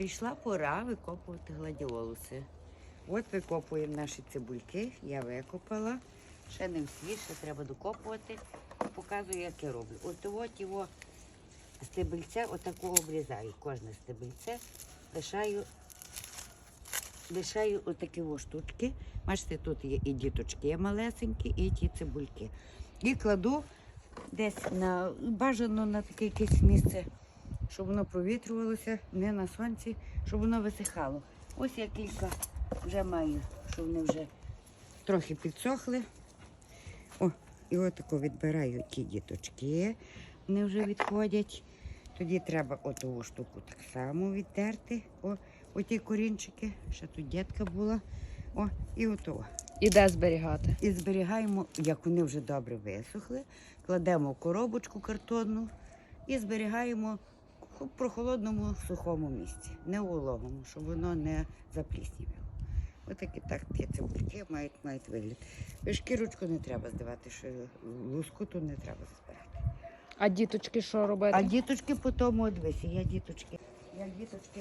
Прийшла пора викопувати гладіолуси. От викопуємо наші цибульки. Я викопала. Ще не всі, ще треба докопувати. Показую, як я роблю. От от його стебельце отако обрізаю. Кожне стебельце лишаю, лишаю отакі о штучки. Бачите, тут є і діточки малесенькі, і ті цибульки. І кладу десь на бажано на таке якесь місце, щоб воно провітрювалося, не на сонці, щоб воно висихало. Ось я кілька вже маю, що вони вже трохи підсохли. О, і отако відбираю ті діточки, вони вже відходять. Тоді треба оту штуку так само відтерти. О, оті корінчики, ще тут дітка була. О, і ото. І де зберігати? І зберігаємо, як вони вже добре висохли, кладемо в коробочку картонну і зберігаємо в прохолодному сухому місці, не вологому, щоб воно не запліснівало. Отакі так ті цибульки мають, мають вигляд. Шкірочку не треба здавати, що лускуту не треба збирати. А діточки що робити? А діточки по тому от дивися, я діточки. Я діточки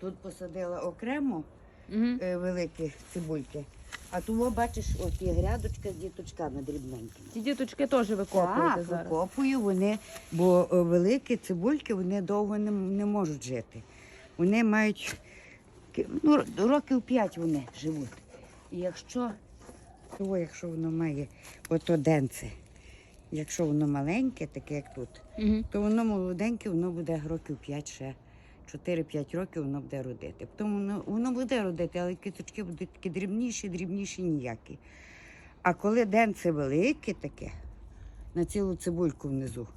тут посадила окремо е, великі цибульки. А тому бачиш, от є грядочка з діточками дрібненькими. Ті діточки теж викопуєте Так, зараз. викопую вони, бо е, великі цибульки вони довго не, не можуть жити. Вони мають ки- ну, р- років 5 вони живуть. І якщо, то, якщо воно має ото денце, якщо воно маленьке, таке як тут, Мгм. то воно молоденьке, воно буде років 5 ще. 4-5 років воно буде родити. Тому воно, буде родити, але квіточки будуть такі дрібніші, дрібніші ніякі. А коли денце велике таке, на цілу цибульку внизу,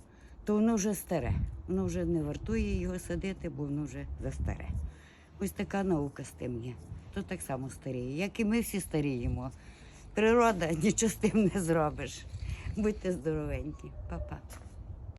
то воно вже старе. Воно вже не вартує його садити, бо воно вже застаре. Ось така наука з тим є. То так само старіє, як і ми всі старіємо. Природа нічого з тим не зробиш. Будьте здоровенькі, Па-па.